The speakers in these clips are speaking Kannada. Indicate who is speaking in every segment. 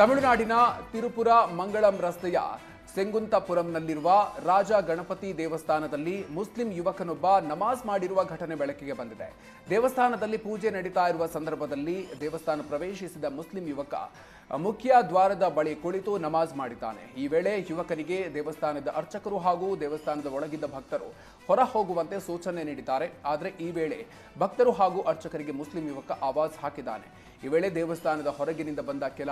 Speaker 1: ತಮಿಳುನಾಡಿನ ತಿರುಪುರ ಮಂಗಳಂ ರಸ್ತೆಯ ಸೆಂಗುಂತಪುರಂನಲ್ಲಿರುವ ರಾಜ ಗಣಪತಿ ದೇವಸ್ಥಾನದಲ್ಲಿ ಮುಸ್ಲಿಂ ಯುವಕನೊಬ್ಬ ನಮಾಜ್ ಮಾಡಿರುವ ಘಟನೆ ಬೆಳಕಿಗೆ ಬಂದಿದೆ. ದೇವಸ್ಥಾನದಲ್ಲಿ ಪೂಜೆ ನಡೀತಾ ಇರುವ ಸಂದರ್ಭದಲ್ಲಿ ದೇವಸ್ಥಾನ ಪ್ರವೇಶಿಸಿದ ಮುಸ್ಲಿಂ ಯುವಕ ಮುಖ್ಯ ದ್ವಾರದ ಬಳಿ ಕುಳಿತು ನಮಾಜ್ ಮಾಡಿದ್ದಾನೆ. ಈ ವೇಳೆ ಯುವಕನಿಗೆ ದೇವಸ್ಥಾನದ ಅರ್ಚಕರು ಹಾಗೂ ದೇವಸ್ಥಾನದ ಒಳಗಿದ್ದ ಭಕ್ತರು ಹೊರ ಹೋಗುವಂತೆ ಸೂಚನೆ ನೀಡಿದ್ದಾರೆ. ಆದರೆ ಈ ವೇಳೆ ಭಕ್ತರು ಹಾಗೂ ಅರ್ಚಕರಿಗೆ ಮುಸ್ಲಿಂ ಯುವಕ ಆವಾಜ್ ಹಾಕಿದ್ದಾನೆ. ಈ ವೇಳೆ ದೇವಸ್ಥಾನದ ಹೊರಗಿನಿಂದ ಬಂದ ಕೆಲ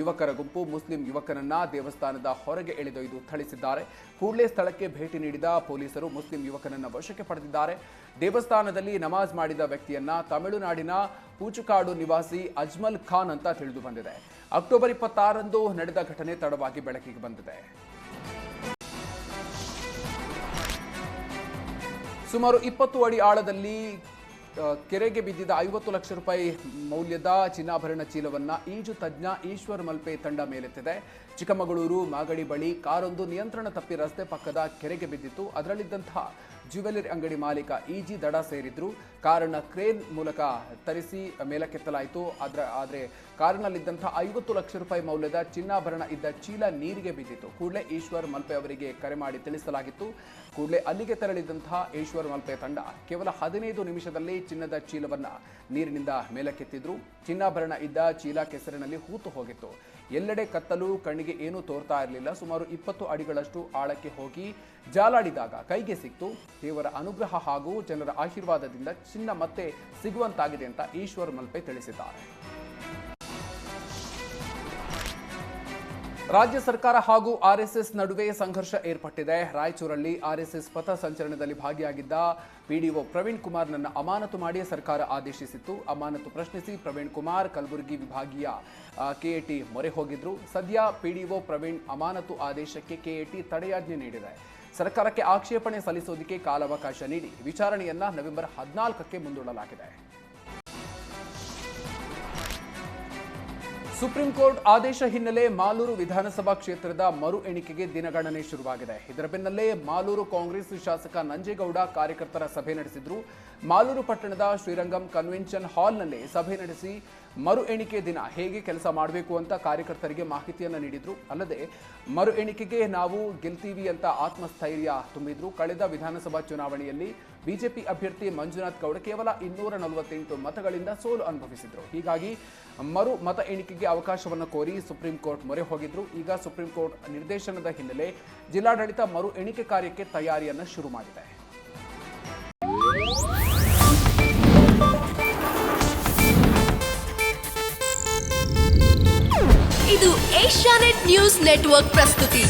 Speaker 1: ಯುವಕರ ಗುಂಪು ಮುಸ್ಲಿಂ ಯುವಕನನ್ನ ದೇವಸ್ಥಾನದ ಹೊರಗೆ ಎಳೆದೊಯ್ದು ಥಳಿಸಿದ್ದಾರೆ. ಕೂಡಲೇ ಸ್ಥಳಕ್ಕೆ ಭೇಟಿ ನೀಡಿದ ಪೊಲೀಸರು ಮುಸ್ಲಿಂ ಯುವಕನನ್ನ ವಶಕ್ಕೆ ಪಡೆದಿದ್ದಾರೆ. ದೇವಸ್ಥಾನದಲ್ಲಿ ನಮಾಜ್ ಮಾಡಿದ ವ್ಯಕ್ತಿಯನ್ನ ತಮಿಳುನಾಡಿನ ಪೂಚುಕಾಡು ನಿವಾಸಿ ಅಜ್ಮಲ್ ಖಾನ್ ಅಂತ ತಿಳಿದು ಬಂದಿದೆ. ಅಕ್ಟೋಬರ್ ಇಪ್ಪತ್ತಾರಂದು ನಡೆದ ಘಟನೆ ತಡವಾಗಿ ಬೆಳಕಿಗೆ ಬಂದಿದೆ. ಸುಮಾರು ಇಪ್ಪತ್ತು ಅಡಿ ಆಳದಲ್ಲಿ ಕೆರೆಗೆ ಬಿದ್ದಿದ್ದ ಐವತ್ತು ಲಕ್ಷ ರೂಪಾಯಿ ಮೌಲ್ಯದ ಚಿನ್ನಾಭರಣ ಚೀಲವನ್ನು ಈಜು ತಜ್ಞ ಈಶ್ವರ್ ಮಲ್ಪೆ ತಂಡ ಮೇಲೆತ್ತಿದೆ. ಚಿಕ್ಕಮಗಳೂರು, ಮಾಗಡಿ ಬಳಿ ಕಾರೊಂದು ನಿಯಂತ್ರಣ ತಪ್ಪಿ ರಸ್ತೆ ಪಕ್ಕದ ಕೆರೆಗೆ ಬಿದ್ದಿತ್ತು. ಅದರಲ್ಲಿದ್ದಂತಹ ಜ್ಯುವೆಲರಿ ಅಂಗಡಿ ಮಾಲೀಕ ಈಜಿ ದಡ ಸೇರಿದ್ರು. ಕಾರನ್ನ ಕ್ರೇನ್ ಮೂಲಕ ತರಿಸಿ ಮೇಲಕ್ಕೆತ್ತಲಾಯಿತು. ಆದ್ರೆ, ಆದರೆ ಕಾರಿನಲ್ಲಿದ್ದಂಥ ಐವತ್ತು ಲಕ್ಷ ರೂಪಾಯಿ ಮೌಲ್ಯದ ಚಿನ್ನಾಭರಣ ಇದ್ದ ಚೀಲ ನೀರಿಗೆ ಬಿದ್ದಿತ್ತು. ಕೂಡಲೇ ಈಶ್ವರ್ ಮಲ್ಪೆ ಅವರಿಗೆ ಕರೆ ಮಾಡಿ ತಿಳಿಸಲಾಗಿತ್ತು. ಕೂಡಲೇ ಅಲ್ಲಿಗೆ ತೆರಳಿದಂತಹ ಈಶ್ವರ್ ಮಲ್ಪೆ ತಂಡ ಕೇವಲ ಹದಿನೈದು ನಿಮಿಷದಲ್ಲಿ ಚಿನ್ನದ ಚೀಲವನ್ನ ನೀರಿನಿಂದ ಮೇಲಕ್ಕೆತ್ತಿದ್ರು. ಚಿನ್ನಾಭರಣ ಇದ್ದ ಚೀಲ ಕೆಸರಿನಲ್ಲಿ ಹೂತು ಹೋಗಿತ್ತು. ಎಲ್ಲೆಡೆ ಕತ್ತಲು, ಕಣ್ಣಿಗೆ ಏನೂ ತೋರ್ತಾ ಇರಲಿಲ್ಲ. ಸುಮಾರು ಇಪ್ಪತ್ತು ಅಡಿಗಳಷ್ಟು ಆಳಕ್ಕೆ ಹೋಗಿ ಜಾಲಾಡಿದಾಗ ಕೈಗೆ ಸಿಕ್ತು. ದೇವರ ಅನುಗ್ರಹ ಹಾಗೂ ಜನರ ಆಶೀರ್ವಾದದಿಂದ ಚಿನ್ನ ಮತ್ತೆ ಸಿಗುವಂತಾಗಿದೆ ಅಂತ ಈಶ್ವರ್ ಮಲ್ಪೆ ತಿಳಿಸಿದ್ದಾರೆ. ರಾಜ್ಯ ಸರ್ಕಾರ ಹಾಗೂ ಆರ್ಎಸ್ಎಸ್ ನಡುವೆ ಸಂಘರ್ಷ ಏರ್ಪಟ್ಟಿದೆ. ರಾಯಚೂರಲ್ಲಿ ಆರ್ಎಸ್ಎಸ್ ಪಥ ಸಂಚಲನದಲ್ಲಿ ಭಾಗಿಯಾಗಿದ್ದ ಪಿಡಿಒ ಪ್ರವೀಣ್ ಕುಮಾರ್ ನನ್ನ ಅಮಾನತು ಮಾಡಿ ಸರ್ಕಾರ ಆದೇಶಿಸಿತ್ತು. ಅಮಾನತು ಪ್ರಶ್ನಿಸಿ ಪ್ರವೀಣ್ ಕುಮಾರ್ ಕಲಬುರಗಿ ವಿಭಾಗೀಯ ಕೆಎಟಿ ಮೊರೆ ಹೋಗಿದ್ರು. ಸದ್ಯ ಪಿಡಿಒ ಪ್ರವೀಣ್ ಅಮಾನತು ಆದೇಶಕ್ಕೆ ಕೆಎಟಿ ತಡೆಯಾಜ್ಞೆ ನೀಡಿದೆ. ಸರ್ಕಾರಕ್ಕೆ ಆಕ್ಷೇಪಣೆ ಸಲ್ಲಿಸೋದಕ್ಕೆ ಕಾಲಾವಕಾಶ ನೀಡಿ. ವಿಚಾರಣೆಯನ್ನ ನವೆಂಬರ್ ಹದಿನಾಲ್ಕಕ್ಕೆ ಮುಂದೂಡಲಾಗಿದೆ. ಸುಪ್ರೀಂ ಕೋರ್ಟ್ ಆದೇಶ ಹಿನ್ನೆಲೆ ಮಾಲೂರು ವಿಧಾನಸಭಾ ಕ್ಷೇತ್ರದ ಮರು ಎಣಿಕೆಗೆ ದಿನಗಣನೆ ಶುರುವಾಗಿದೆ. ಇದರ ಬೆನ್ನಲ್ಲೇ ಮಾಲೂರು ಕಾಂಗ್ರೆಸ್ ಶಾಸಕ ನಂಜೇಗೌಡ ಕಾರ್ಯಕರ್ತರ ಸಭೆ ನಡೆಸಿದ್ರು. ಮಾಲೂರು ಪಟ್ಟಣದ ಶ್ರೀರಂಗಂ ಕನ್ವೆನ್ಷನ್ ಹಾಲ್ನಲ್ಲಿ ಸಭೆ ನಡೆಸಿ ಮರು ಎಣಿಕೆ ದಿನ ಹೇಗೆ ಕೆಲಸ ಮಾಡಬೇಕು ಅಂತ ಕಾರ್ಯಕರ್ತರಿಗೆ ಮಾಹಿತಿಯನ್ನು ನೀಡಿದ್ರು. ಅಲ್ಲದೆ ಮರು ಎಣಿಕೆಗೆ ನಾವು ಗೆಲ್ತೀವಿ ಅಂತ ಆತ್ಮಸ್ಥೈರ್ಯ ತುಂಬಿದ್ರು. ಕಳೆದ ವಿಧಾನಸಭಾ ಚುನಾವಣೆಯಲ್ಲಿ ಬಿಜೆಪಿ ಅಭ್ಯರ್ಥಿ ಮಂಜುನಾಥ್ ಗೌಡ ಕೇವಲ ಇನ್ನೂರ ನಲವತ್ತೆಂಟು ಮತಗಳಿಂದ ಸೋಲು ಅನುಭವಿಸಿದ್ರು. ಹೀಗಾಗಿ ಮರು ಮತ ಎಣಿಕೆಗೆ ಅವಕಾಶವನ್ನು ಕೋರಿ ಸುಪ್ರೀಂ ಕೋರ್ಟ್ ಮೊರೆ ಹೋಗಿದ್ರು. ಈಗ ಸುಪ್ರೀಂ ಕೋರ್ಟ್ ನಿರ್ದೇಶನದ ಹಿನ್ನೆಲೆ ಜಿಲ್ಲಾಡಳಿತ ಮರು ಎಣಿಕೆ ಕಾರ್ಯಕ್ಕೆ ತಯಾರಿಯನ್ನು ಶುರು ಮಾಡಿದೆ.
Speaker 2: ಇದು ಏಷ್ಯಾನೆಟ್ ನ್ಯೂಸ್ ನೆಟ್ವರ್ಕ್ ಪ್ರಸ್ತುತಿ.